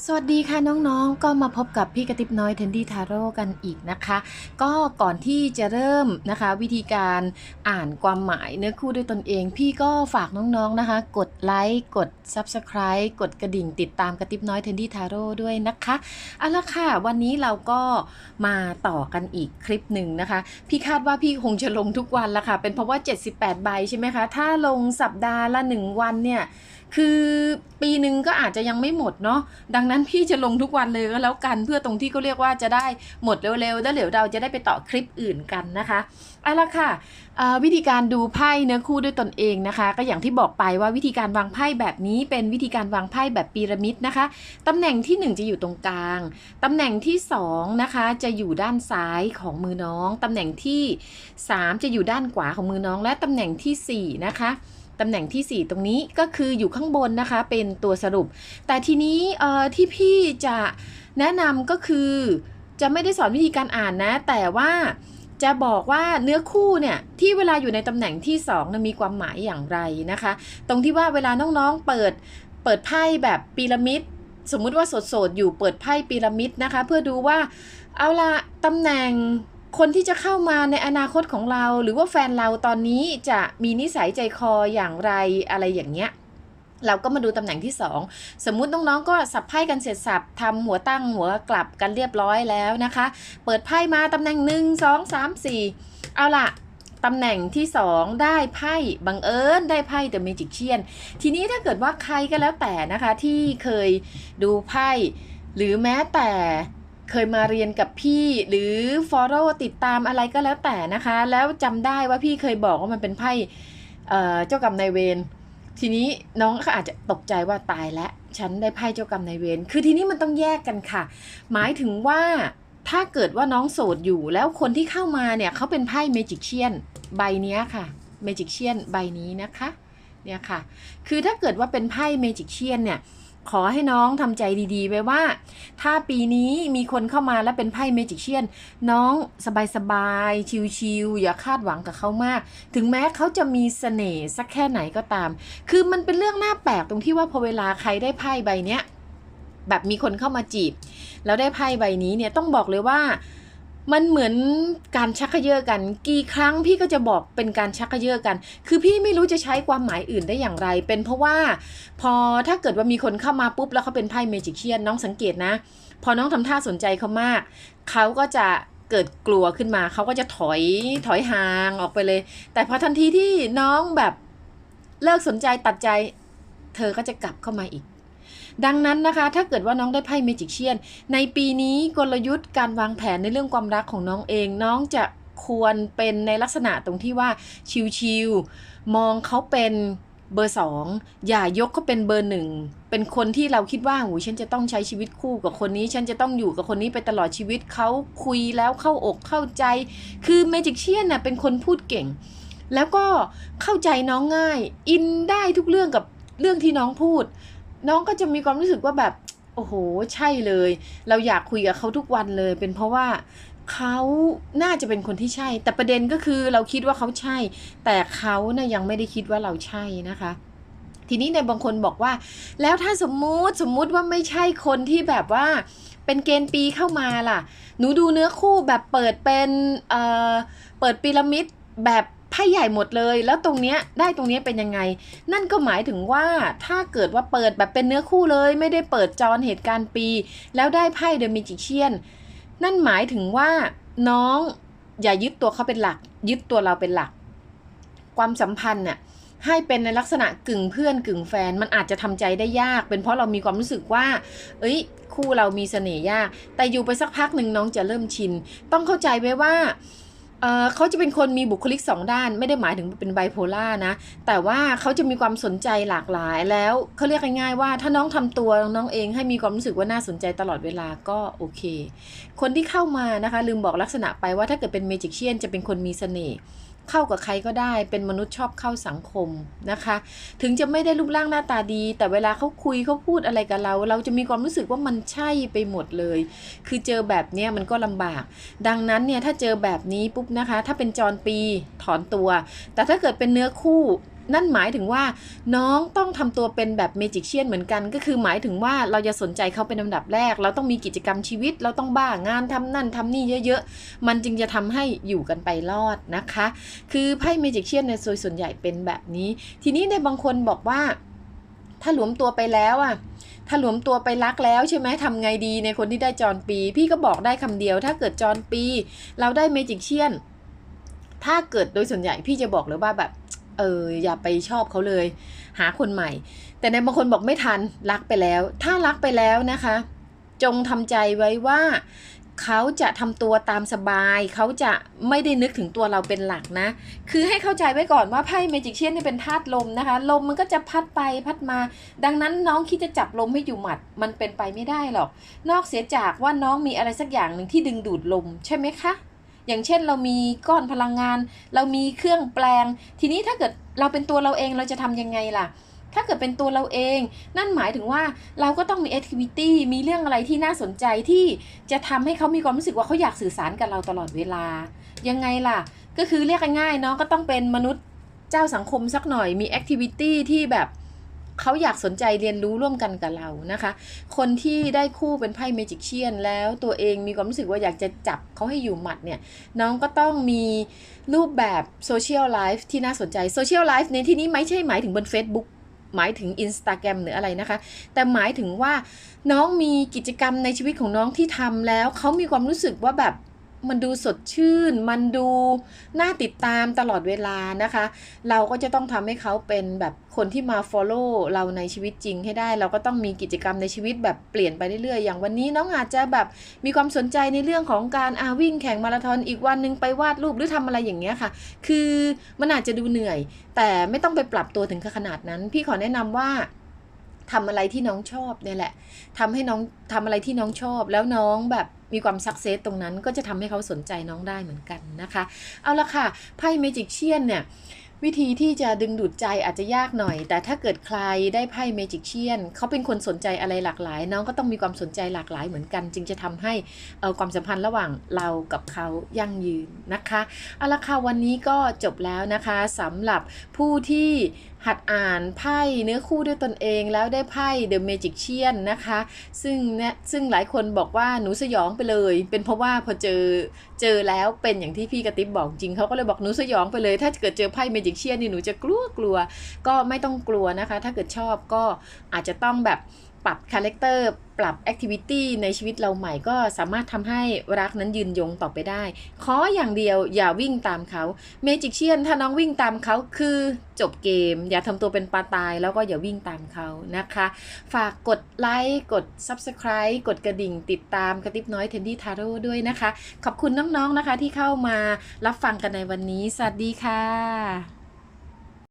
สวัสดีค่ะน้องๆ ก็มาพบกับพี่กระติบน้อยเทนดี้ทาโร่กันอีกนะคะ ก็ก่อนที่จะเริ่มนะคะ วิธีการอ่านความหมายเนื้อคู่ด้วยตนเอง พี่ก็ฝากน้องๆนะคะ กดไลค์กด Subscribe กดกระดิ่งติดตามกระติบน้อยเทนดี้ทาโร่ด้วยนะคะเอาละค่ะ วันนี้เราก็มาต่อกันอีกคลิปหนึ่งนะคะ พี่คาดว่าพี่คงจะลงทุกวันละค่ะ เป็นเพราะว่า 78 ใบใช่ไหมคะ ถ้าลงสัปดาห์ละ 1 วันเนี่ย คือปีหนึ่งก็อาจจะยังไม่หมดเนาะดังนั้นพี่จะลงทุกวันเลยก็แล้วกันเพื่อตรงที่เขาเรียกว่าจะได้หมดเร็วๆแล้วเดี๋ยวเราจะได้ไปต่อคลิปอื่นกันนะคะเอาละค่ะวิธีการดูไพ่เนื้อคู่ด้วยตนเองนะคะ ก็อย่างที่บอกไปว่าวิธีการวางไพ่แบบนี้เป็นวิธีการวางไพ่แบบพีระมิดนะคะตำแหน่งที่ 1 จะอยู่ตรงกลางตำแหน่งที่2นะคะจะอยู่ด้านซ้ายของมือน้องตำแหน่งที่ 3 จะอยู่ด้านขวาของมือน้องและตำแหน่งทีสี่4นะคะ ตำแหน่งที่ 4 ตรงนี้ก็คืออยู่ข้างบนนะคะเป็นตัวสรุป แต่ทีนี้ที่พี่จะแนะนำก็คือ จะไม่ได้สอนวิธีการอ่านนะ แต่ว่าจะบอกว่าเนื้อคู่เนี่ยที่เวลาอยู่ในตำแหน่งที่2นะมีความหมายอย่างไรนะคะ ตรงที่ว่าเวลาน้องๆเปิดเปิดไพ่แบบพีระมิด สมมุติว่าโสดๆอยู่เปิดไพ่พีระมิดนะคะ เพื่อดูว่าเอาละตำแหน่ง คนที่จะเข้ามาในอนาคตของเรา หรือว่าแฟนเราตอนนี้จะมีนิสัยใจคออย่างไรอะไรอย่างเงี้ยเราก็มาดูตำแหน่งที่ 2 สมมุติน้องๆก็สับไพ่กันเสร็จสับทำหัวตั้งหัวกลับกันเรียบร้อยแล้วนะคะ เปิดไพ่มาตำแหน่ง 1 2 3 4 เอาล่ะตำแหน่งที่ 2 ได้ไพ่บังเอิญได้ไพ่เดอะเมจิกเชียนทีนี้ถ้าเกิดว่าใครก็แล้วแต่นะคะที่เคยดูไพ่หรือแม้แต่ เคยมาเรียนกับพี่หรือ follow ติดตามอะไรก็แล้วแต่นะคะ แล้วจำได้ว่าพี่เคยบอกว่ามันเป็นไพ่เจ้ากรรมนายเวรทีนี้น้องก็อาจจะตกใจว่าตายแล้วฉันได้ไพ่เจ้ากรรมนายเวรคือทีนี้มันต้องแยกกันค่ะ หมายถึงว่าถ้าเกิดว่าน้องโสดอยู่แล้วคนที่เข้ามาเนี่ยเขาเป็นไพ่เมจิกเชียนใบนี้ค่ะเมจิกเชียนใบนี้นะคะเนี่ยค่ะ คือถ้าเกิดว่าเป็นไพ่เมจิกเชียนเนี่ย ขอให้น้องทำใจดีๆ ไว้ว่า ถ้าปีนี้มีคนเข้ามาแล้วเป็นไพ่เมจิกเชียน น้องสบายๆ ชิวๆอย่าคาดหวังกับเขามาก ถึงแม้เขาจะมีเสน่ห์สักแค่ไหนก็ตาม คือมันเป็นเรื่องน่าแปลกตรงที่ว่าพอเวลาใครได้ไพ่ใบเนี้ยแบบมีคนเข้ามาจีบ แล้วได้ไพ่ใบนี้เนี่ยต้องบอกเลยว่า มันเหมือนการชักเขยื้อกัน กี่ครั้งพี่ก็จะบอกเป็นการชักเขยื้อกัน คือพี่ไม่รู้จะใช้ความหมายอื่นได้อย่างไร เป็นเพราะว่า พอถ้าเกิดว่ามีคนเข้ามาปุ๊บแล้วเขาเป็นไพ่เมจิกเชียนน้องสังเกตนะ พอน้องทำท่าสนใจเขามาก เขาก็จะเกิดกลัวขึ้นมาเขาก็จะถอยถอยห่างออกไปเลย แต่พอทันทีที่น้องแบบเลิกสนใจตัดใจ เธอก็จะกลับเข้ามาอีก ดังนั้นนะคะ ถ้าเกิดว่าน้องได้ไพ่เมจิกเชียน ในปีนี้กลยุทธ์การวางแผนในเรื่องความรักของน้องเอง น้องจะควรเป็นในลักษณะตรงที่ว่าชิวๆมองเขาเป็นเบอร์สองอย่ายกเขาเป็นเบอร์หนึ่งเป็นคนที่เราคิดว่าหูฉันจะต้องใช้ชีวิตคู่กับคนนี้ ฉันจะต้องอยู่กับคนนี้ไปตลอดชีวิตเขาคุยแล้วเข้าอกเข้าใจ คือเมจิกเชียนน่ะเป็นคนพูดเก่ง แล้วก็เข้าใจน้องง่าย อินได้ทุกเรื่องกับเรื่องที่น้องพูด น้องก็จะมีความรู้สึกว่าแบบ โอ้โห ใช่เลย เราอยากคุยกับเขาทุกวันเลย เป็นเพราะว่าเขาน่าจะเป็นคนที่ใช่ แต่ประเด็นก็คือเราคิดว่าเขาใช่ แต่เขานะ่ะยังไม่ได้คิดว่าเราใช่นะคะ ทีนี้ในบางคนบอกว่า แล้วถ้าสมมุติสมมุติว่าไม่ใช่คนที่แบบว่า เป็นเกณฑ์ปีเข้ามาล่ะ หนูดูเนื้อคู่แบบเปิดเป็นเอ่อเปิดพีระมิดแบบ ไพ่ใหญ่หมดเลย แล้วตรงเนี้ยได้ตรงเนี้ยเป็นยังไง นั่นก็หมายถึงว่าถ้าเกิดว่าเปิดแบบเป็นเนื้อคู่เลย ไม่ได้เปิดจรเหตุการณ์ปี แล้วได้ไพ่เดอะมิจิเชียน นั่นหมายถึงว่าน้องอย่ายึดตัวเขาเป็นหลัก ยึดตัวเราเป็นหลัก ความสัมพันธ์น่ะให้เป็นในลักษณะกึ่งเพื่อนกึ่งแฟนมันอาจจะทำใจได้ยาก เป็นเพราะเรามีความรู้สึกว่า เอ้ย คู่เรามีเสน่ห์ยาก แต่อยู่ไปสักพักหนึ่งน้องจะเริ่มชิน ต้องเข้าใจไว้ว่า เขาจะเป็นคนมีบุคลิกสองด้าน ไม่ได้หมายถึงเป็นไบโพล่านะ แต่ว่าเขาจะมีความสนใจหลากหลายแล้วเขาเรียกง่ายๆว่า ถ้าน้องทำตัวน้องเองให้มีความรู้สึกว่าน่าสนใจตลอดเวลาก็โอเค คนที่เข้ามานะคะ ลืมบอกลักษณะไปว่าถ้าเกิดเป็นเมจิกเชียนจะเป็นคนมีเสน่ห์ เข้ากับใครก็ได้ เป็นมนุษย์ชอบเข้าสังคมนะคะ ถึงจะไม่ได้รูปร่างหน้าตาดี แต่เวลาเขาคุยเขาพูดอะไรกับเรา เราจะมีความรู้สึกว่ามันใช่ไปหมดเลย คือเจอแบบเนี้ยมันก็ลำบาก ดังนั้นเนี่ยถ้าเจอแบบนี้ปุ๊บนะคะ ถ้าเป็นจรปีถอนตัว แต่ถ้าเกิดเป็นเนื้อคู่ นั่นหมายถึงว่าน้องต้องทำตัวเป็นแบบเมจิกเชียนเหมือนกัน ก็คือหมายถึงว่าเราจะสนใจเขาเป็นลำดับแรก เราต้องมีกิจกรรมชีวิต เราต้องบ้างานทำนั่นทำนี่เยอะๆ มันจึงจะทำให้อยู่กันไปรอดนะคะ คือไพ่เมจิกเชียนในโดยส่วนใหญ่เป็นแบบนี้ ทีนี้ในบางคนบอกว่า ถ้าหลวมตัวไปแล้วอะถ้าหลวมตัวไปรักแล้วใช่ไหมทำไงดีในคนที่ได้จรปี พี่ก็บอกได้คำเดียว ถ้าเกิดจรปี เราได้เมจิกเชียน ถ้าเกิดโดยส่วนใหญ่พี่จะบอกเลยว่าแบบ เอออย่าไปชอบเขาเลย หาคนใหม่ แต่ในบางคนบอกไม่ทันรักไปแล้ว ถ้ารักไปแล้วนะคะ จงทำใจไว้ว่าเขาจะทำตัวตามสบาย เขาจะไม่ได้นึกถึงตัวเราเป็นหลักนะ คือให้เข้าใจไว้ก่อนว่าไพ่เมจิกเชียนนี่เป็นธาตุลมนะคะ ลมมันก็จะพัดไปพัดมา ดังนั้นน้องคิดจะจับลมให้อยู่หมัด มันเป็นไปไม่ได้หรอก นอกเสียจากว่าน้องมีอะไรสักอย่างหนึ่งที่ดึงดูดลมใช่ไหมคะ อย่างเช่นเรามีก้อนพลังงาน เรามีเครื่องแปลง ทีนี้ถ้าเกิดเราเป็นตัวเราเองเราจะทำยังไงล่ะ ถ้าเกิดเป็นตัวเราเอง นั่นหมายถึงว่าเราก็ต้องมีแอคทิวิตี้มีเรื่องอะไรที่น่าสนใจที่จะทำให้เขามีความรู้สึกว่าเขาอยากสื่อสารกับเราตลอดเวลา ยังไงล่ะ ก็คือเรียกง่ายๆเนาะก็ต้องเป็นมนุษย์เจ้าสังคมสักหน่อยมีแอคทิวิตี้ที่แบบ เขาอยากสนใจเรียนรู้ร่วมกันกับเรานะคะ คนที่ได้คู่เป็นไพ่เมจิกเชียนแล้วตัวเองมีความรู้สึกว่าอยากจะจับเขาให้อยู่หมัดเนี่ย น้องก็ต้องมีรูปแบบโซเชียลไลฟ์ที่น่าสนใจโซเชียลไลฟ์ในที่นี้ไม่ใช่หมายถึงบน Facebook หมายถึง Instagram หรืออะไรนะคะ แต่หมายถึงว่าน้องมีกิจกรรมในชีวิตของน้องที่ทำแล้วเขามีความรู้สึกว่าแบบ มันดูสดชื่น มันดูน่าติดตามตลอดเวลานะคะ เราก็จะต้องทำให้เขาเป็นแบบคนที่มา follow เราในชีวิตจริงให้ได้ เราก็ต้องมีกิจกรรมในชีวิตแบบเปลี่ยนไปเรื่อยๆ อย่างวันนี้น้องอาจจะแบบมีความสนใจในเรื่องของการอาวิ่งแข่งมาราธอนอีกวันหนึงไปวาดรูปหรือทำอะไรอย่างเงี้ยค่ะ คือมันอาจจะดูเหนื่อย แต่ไม่ต้องไปปรับตัวถึงขนาดนั้น พี่ขอแนะนำว่า ทำอะไรที่น้องชอบเนี่ยแหละทำให้น้องทำอะไรที่น้องชอบ แล้วน้องแบบมีความสักเซสตรงนั้น ก็จะทำให้เขาสนใจน้องได้เหมือนกันนะคะ เอาละค่ะไพ่เมจิกเชียนเนี่ย วิธีที่จะดึงดูดใจอาจจะยากหน่อย แต่ถ้าเกิดใครได้ไพ่เมจิกเชียนเขาเป็นคนสนใจอะไรหลากหลาย น้องก็ต้องมีความสนใจหลากหลายเหมือนกัน จึงจะทำให้ความสัมพันธ์ระหว่างเรากับเขายั่งยืนนะคะเอาละค่ะวันนี้ก็จบแล้วนะคะสำหรับผู้ที่หัดอ่านไพ่เนื้อคู่ด้วยตนเองแล้วได้ไพ่ The Magician นะคะ ซึ่งเนี่ยซึ่งหลายคนบอกว่าหนูสยองไปเลย เป็นเพราะว่าพอเจอ เจอแล้วเป็นอย่างที่พี่กระติบบอกจริงเขาก็เลยบอกหนูสยองไปเลย ถ้าเกิดเจอไพ่เมจิกเชียนนี่หนูจะกลัวกลัวก็ไม่ต้องกลัวนะคะ ถ้าเกิดชอบก็อาจจะต้องแบบ ปรับคาแรคเตอร์ปรับแอคทิวิตี้ในชีวิตเราใหม่ก็สามารถทำให้รักนั้นยืนยงต่อไปได้ ขออย่างเดียวอย่าวิ่งตามเขาเมจิกเชียนถ้าน้องวิ่งตามเขาคือจบเกม อย่าทำตัวเป็นปลาตายแล้วก็อย่าวิ่งตามเขานะคะ ฝากกดไลค์กด Subscribe กดกระดิ่งติดตามกระติบน้อยเทนดี้ทาโร่ด้วยนะคะ ขอบคุณน้องๆนะคะที่เข้ามารับฟังกันในวันนี้ สวัสดีค่ะ